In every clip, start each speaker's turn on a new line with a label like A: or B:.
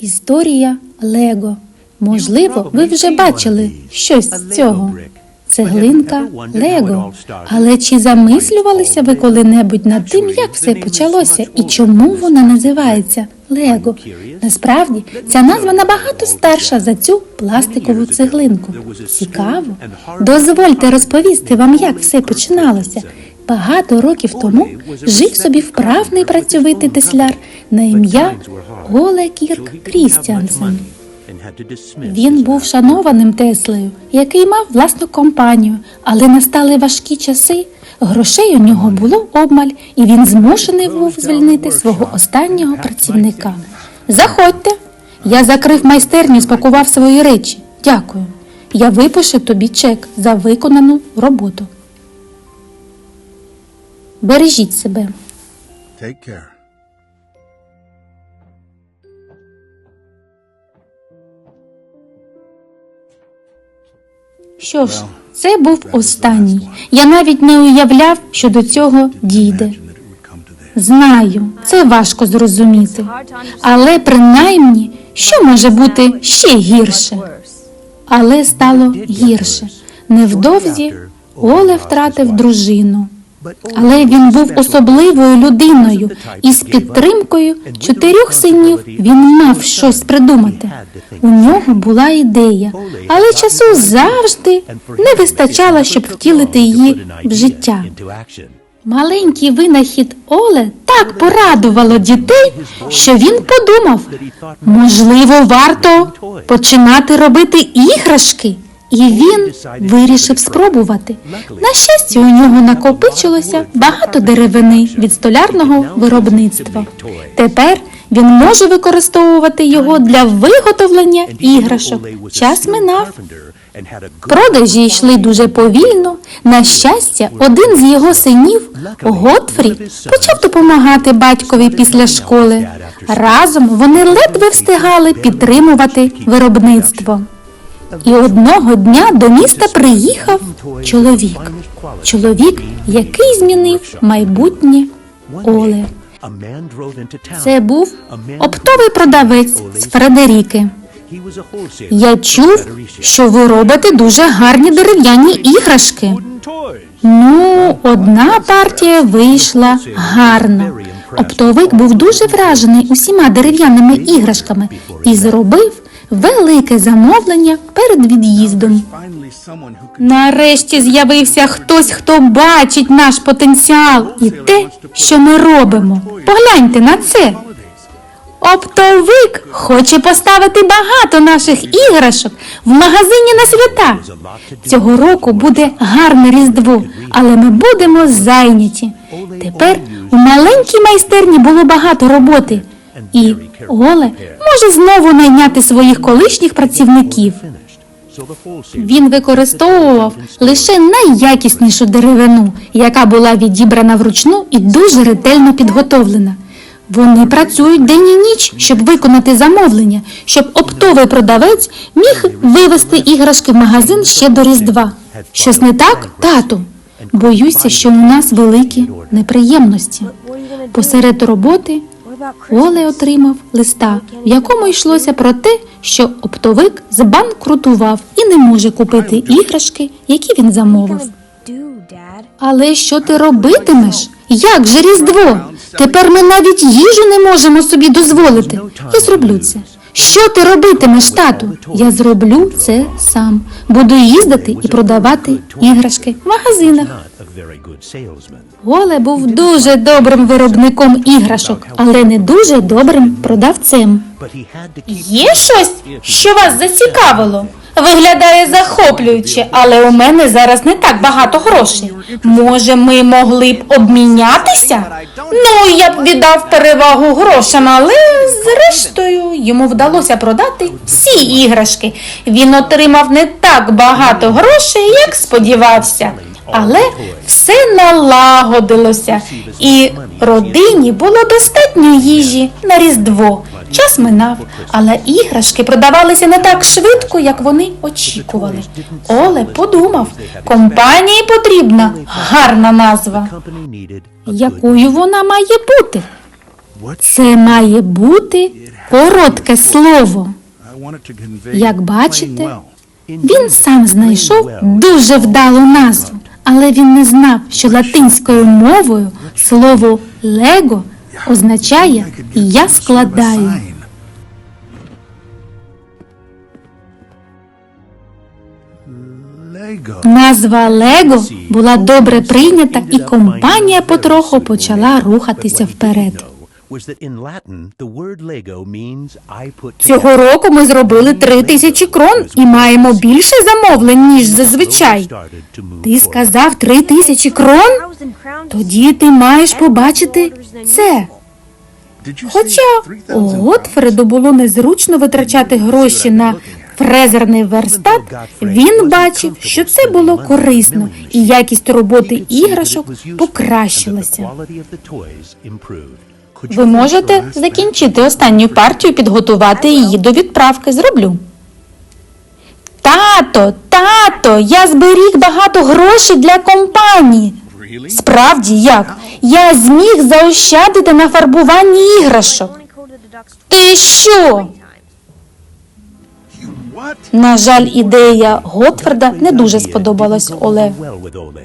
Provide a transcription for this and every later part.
A: Історія Лего. Можливо, ви вже бачили щось з цього. Цеглинка Лего. Але чи замислювалися ви коли-небудь над тим, як все почалося і чому вона називається Лего? Насправді ця назва набагато старша за цю пластикову цеглинку. Цікаво. Дозвольте розповісти вам, як все починалося. Багато років тому жив собі вправний працьовитий тесляр на ім'я Оле Кірк Крістіансен. Він був шанованим Теслею, який мав власну компанію, але настали важкі часи. Грошей у нього було обмаль, і він змушений був звільнити свого останнього працівника. Заходьте. Я закрив майстерню, спакував свої речі. Дякую. Я випишу тобі чек за виконану роботу. Бережіть себе.
B: Take care.
A: Що ж, це був останній. Я навіть не уявляв, що до цього дійде. Знаю, це важко зрозуміти. Але принаймні, що може бути ще гірше? Але стало гірше. Невдовзі Оле втратив дружину. Але він був особливою людиною, і з підтримкою чотирьох синів він мав щось придумати. У нього була ідея, але часу завжди не вистачало, щоб втілити її в життя. Маленький винахід Оле так порадувало дітей, що він подумав, можливо, варто починати робити іграшки. І він вирішив спробувати. На щастя, у нього накопичилося багато деревини від столярного виробництва. Тепер він може використовувати його для виготовлення іграшок. Час минав. Продажі йшли дуже повільно. На щастя, один з його синів, Готфрі, почав допомагати батькові після школи. Разом вони ледве встигали підтримувати виробництво. І одного дня до міста приїхав чоловік. Чоловік, який змінив майбутнє Оле. Це був оптовий продавець з Фредеріки. Я чув, що ви робите дуже гарні дерев'яні іграшки. Ну, одна партія вийшла гарно. Оптовик був дуже вражений усіма дерев'яними іграшками і зробив велике замовлення перед від'їздом. Нарешті з'явився хтось, хто бачить наш потенціал і те, що ми робимо. Погляньте на це. Оптовик хоче поставити багато наших іграшок в магазині на свята. Цього року буде гарне різдво, але ми будемо зайняті. Тепер у маленькій майстерні було багато роботи, і Оле може знову найняти своїх колишніх працівників. Він використовував лише найякіснішу деревину, яка була відібрана вручну і дуже ретельно підготовлена. Вони працюють день і ніч, щоб виконати замовлення, щоб оптовий продавець міг вивезти іграшки в магазин ще до Різдва. Щось не так, тату? Боюся, що у нас великі неприємності. Посеред роботи Оле отримав листа, в якому йшлося про те, що оптовик збанкрутував і не може купити іграшки, які він замовив. Але що ти робитимеш? Як же Різдво? Тепер ми навіть їжу не можемо собі дозволити. Я зроблю це. Що ти робитимеш, тату? Я зроблю це сам. Буду їздити і продавати іграшки в магазинах. Оле був дуже добрим виробником іграшок, але не дуже добрим продавцем. Є щось, що вас зацікавило? Виглядає захоплююче, але у мене зараз не так багато грошей. Може, ми могли б обмінятися? Ну, я б віддав перевагу грошам, але зрештою йому вдалося продати всі іграшки. Він отримав не так багато грошей, як сподівався. Але все налагодилося, і родині було достатньо їжі на Різдво. Час минав, але іграшки продавалися не так швидко, як вони очікували. Оле подумав, компанії потрібна гарна назва. Якою вона має бути? Це має бути коротке слово. Як бачите. Він сам знайшов дуже вдалу назву, але він не знав, що латинською мовою слово лего означає я складаю. Назва Лего була добре прийнята, і компанія потроху почала рухатися вперед. Цього року ми зробили три тисячі крон і маємо більше замовлень, ніж зазвичай. Ти сказав три тисячі крон? Тоді ти маєш побачити це. Хоча
B: say 3,000
A: Готфреду було незручно витрачати гроші на фрезерний верстат, він бачив, що це було корисно, і якість роботи іграшок покращилася. Ви можете закінчити останню партію, підготувати її до відправки. Зроблю. Тато, тато, я зберіг багато грошей для компанії. Справді як? Я зміг заощадити на фарбуванні іграшок. Ти що? На жаль, ідея Готфреда не дуже сподобалась Оле.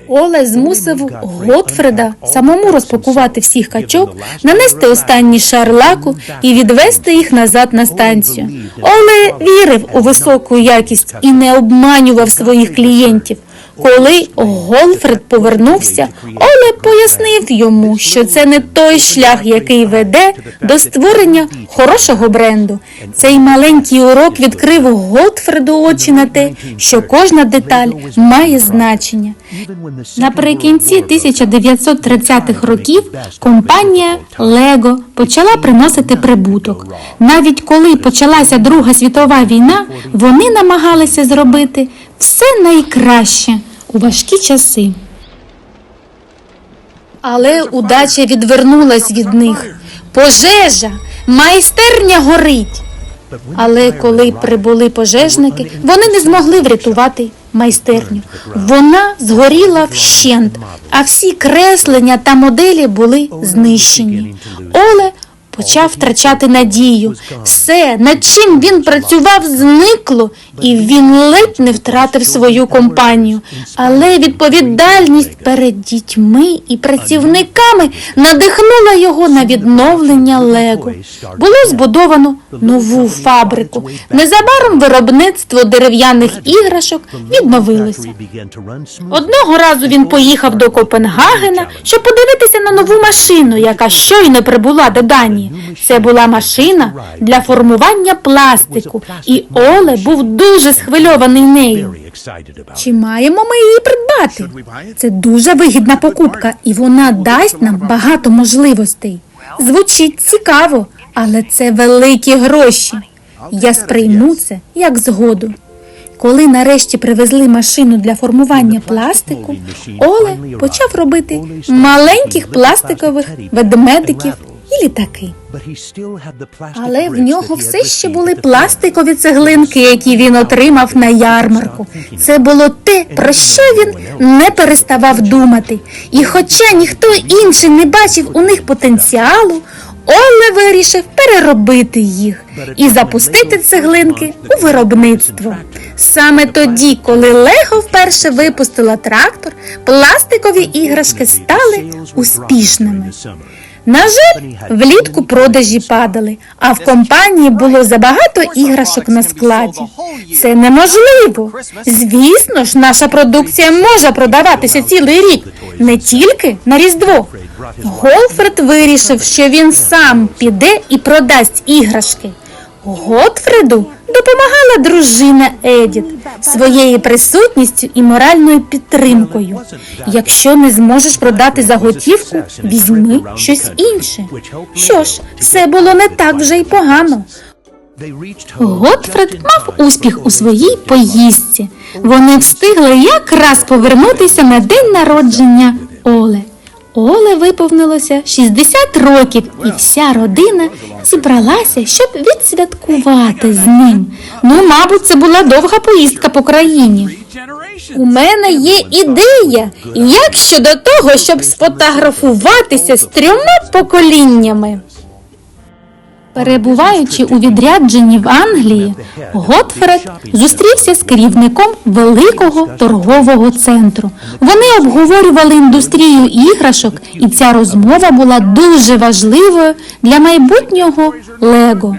A: Оле змусив Готфреда самому розпакувати всіх качок, нанести останній шар лаку і відвести їх назад на станцію. Оле вірив у високу якість і не обманював своїх клієнтів. Коли Голфред повернувся, Оле пояснив йому, що це не той шлях, який веде до створення хорошого бренду. Цей маленький урок відкрив Готфреду очі на те, що кожна деталь має значення. Наприкінці 1930-х років компанія Лего почала приносити прибуток. Навіть коли почалася Друга світова війна, вони намагалися зробити все найкраще у важкі часи. Але удача відвернулась від них. Пожежа, майстерня горить. Але коли прибули пожежники, вони не змогли врятувати майстерню. Вона згоріла вщент, а всі креслення та моделі були знищені. Оле почав втрачати надію. Все, над чим він працював, зникло, і він ледь не втратив свою компанію. Але відповідальність перед дітьми і працівниками надихнула його на відновлення Лего. Було збудовано нову фабрику. Незабаром виробництво дерев'яних іграшок відновилося. Одного разу він поїхав до Копенгагена, щоб подивитися на нову машину, яка щойно прибула до Данії. Це була машина для формування пластику, і Оле був дуже схвильований нею. Чи маємо ми її придбати? Це дуже вигідна покупка, і вона дасть нам багато можливостей. Звучить цікаво, але це великі гроші. Я сприйму це як згоду. Коли нарешті привезли машину для формування пластику, Оле почав робити маленьких пластикових ведмедиків і літаки. Але в нього все ще були пластикові цеглинки, які він отримав на ярмарку. Це було те, про що він не переставав думати. І хоча ніхто інший не бачив у них потенціалу, Оле вирішив переробити їх і запустити цеглинки у виробництво. Саме тоді, коли Лего вперше випустила трактор, пластикові іграшки стали успішними. На жаль, влітку продажі падали, а в компанії було забагато іграшок на складі. Це неможливо. Звісно ж, наша продукція може продаватися цілий рік, не тільки на Різдво. Голфред вирішив, що він сам піде і продасть іграшки. Готфреду допомагала дружина Едіт своєю присутністю і моральною підтримкою. Якщо не зможеш продати заготівку, візьми щось інше. Що ж, все було не так вже й погано. Готфред мав успіх у своїй поїздці. Вони встигли якраз повернутися на день народження Оле. Оле виповнилося 60 років, і вся родина зібралася, щоб відсвяткувати з ним. Ну, мабуть, це була довга поїздка по країні. У мене є ідея, як щодо того, щоб сфотографуватися з трьома поколіннями. Перебуваючи у відрядженні в Англії, Готфред зустрівся з керівником великого торгового центру. Вони обговорювали індустрію іграшок, і ця розмова була дуже важливою для майбутнього Лего.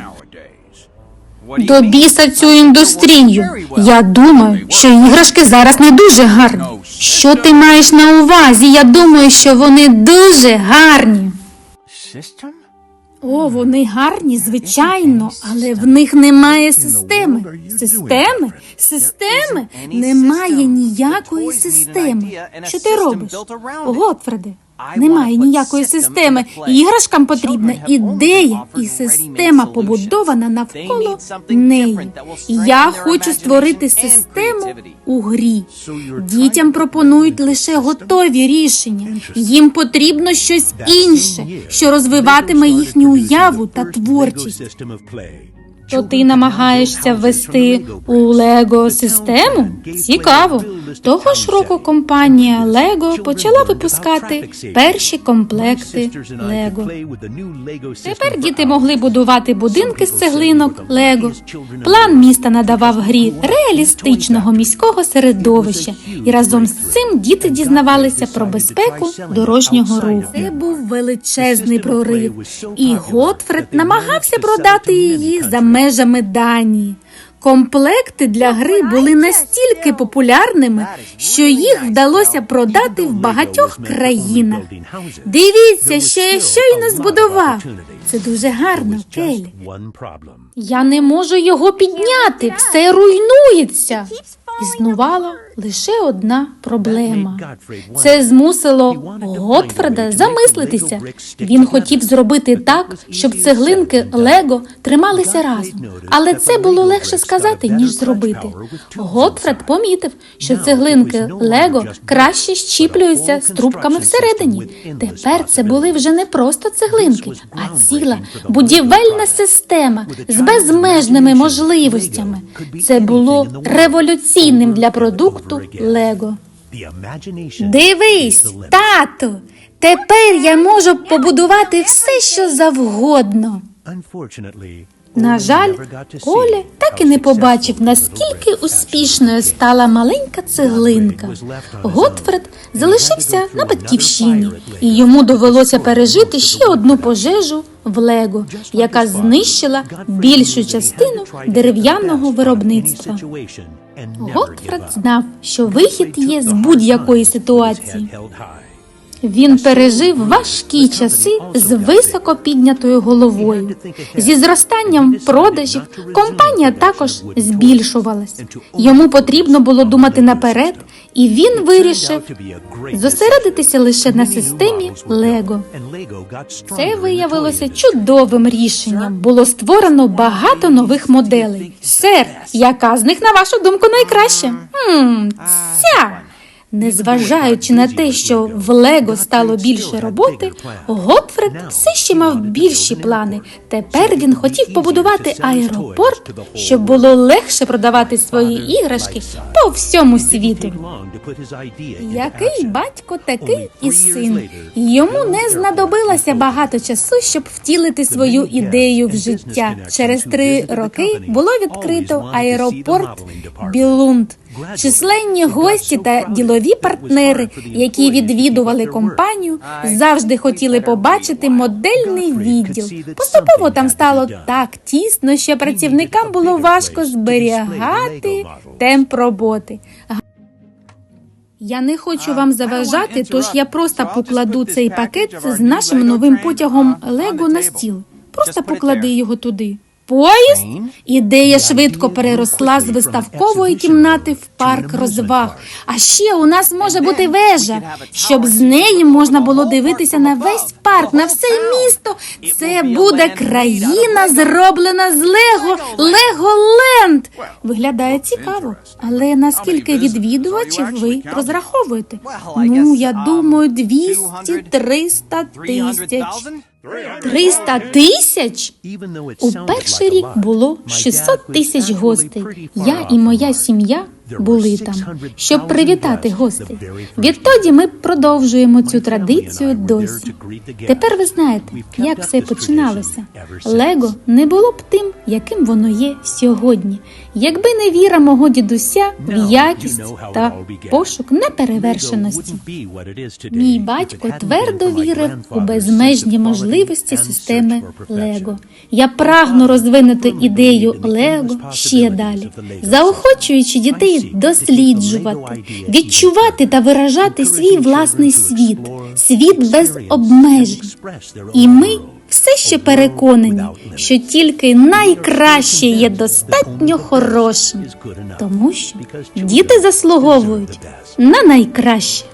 A: До біса цю індустрію. Я думаю, що іграшки зараз не дуже гарні. Що ти маєш на увазі? Я думаю, що вони дуже гарні. О, вони гарні, звичайно, але в них немає системи. Системи? Системи? Немає ніякої системи. Що ти робиш? Готфреде, немає ніякої системи. Іграшкам потрібна ідея і система побудована навколо неї. Я хочу створити систему у грі. Дітям пропонують лише готові рішення. Їм потрібно щось інше, що розвиватиме їхню уяву та творчість. То ти намагаєшся ввести у Лего систему? Цікаво. Того ж року компанія Лего почала випускати перші комплекти Лего. Тепер діти могли будувати будинки з цеглинок Лего. План міста надавав грі реалістичного міського середовища, і разом з цим діти дізнавалися про безпеку дорожнього руху. Це був величезний прорив, і Готфред намагався продати її за межами Данії. Комплекти для гри були настільки популярними, що їх вдалося продати в багатьох країнах. Дивіться, що я щойно збудував. Це дуже гарно, Келі. Я не можу його підняти, все руйнується. Існувала лише одна проблема. Це змусило Готфреда замислитися. Він хотів зробити так, щоб цеглинки Лего трималися разом. Але це було легше сказати, ніж зробити. Готфред помітив, що цеглинки Лего краще щіплюються з трубками всередині. Тепер це були вже не просто цеглинки, а ціла будівельна система з безмежними можливостями. Це було революційним для продукту Лего. Дивись, тату, тепер я можу побудувати все, що завгодно. На жаль, Оля так і не побачив, наскільки успішною стала маленька цеглинка. Готфред залишився на батьківщині, і йому довелося пережити ще одну пожежу в Лего, яка знищила більшу частину дерев'яного виробництва. Готфред знав, що вихід є з будь-якої ситуації. Він пережив важкі часи з високо піднятою головою. Зі зростанням продажів компанія також збільшувалась. Йому потрібно було думати наперед, і він вирішив зосередитися лише на системі Лего. Це виявилося чудовим рішенням. Було створено багато нових моделей. Сер, яка з них, на вашу думку, найкраща? Хм, ця. Незважаючи на те, що в Лего стало більше роботи, Готфред все ще мав більші плани. Тепер він хотів побудувати аеропорт, щоб було легше продавати свої іграшки по всьому світу. Який батько, такий і син. Йому не знадобилося багато часу, щоб втілити свою ідею в життя. Через три роки було відкрито аеропорт Білунд. Численні гості та ділові партнери, які відвідували компанію, завжди хотіли побачити модельний відділ. Поступово там стало так тісно, що працівникам було важко зберігати темп роботи. Я не хочу вам заважати, тож я просто покладу цей пакет з нашим новим потягом Лего на стіл. Просто поклади його туди. Поїзд? Ідея швидко переросла з виставкової кімнати в парк розваг. А ще у нас може бути вежа, щоб з неї можна було дивитися на весь парк, на все місто. Це буде країна, зроблена з Лего, Леголенд. Виглядає цікаво, але наскільки відвідувачів ви розраховуєте? Ну, я думаю, 200-300 тисяч. 300 тисяч? У перший рік було 600 тисяч гостей. Я і моя сім'я були там, щоб привітати гостей. Відтоді ми продовжуємо цю традицію досі. Тепер ви знаєте, як все починалося. Лего не було б тим, яким воно є сьогодні, якби не віра мого дідуся в якість та пошук неперевершеності. Мій батько твердо вірив у безмежні можливості системи Лего. Я прагну розвинути ідею Лего ще далі, заохочуючи дітей досліджувати, відчувати та виражати свій власний світ, світ без обмежень. І ми все ще переконані, що тільки найкраще є достатньо хорошим, тому що діти заслуговують на найкраще.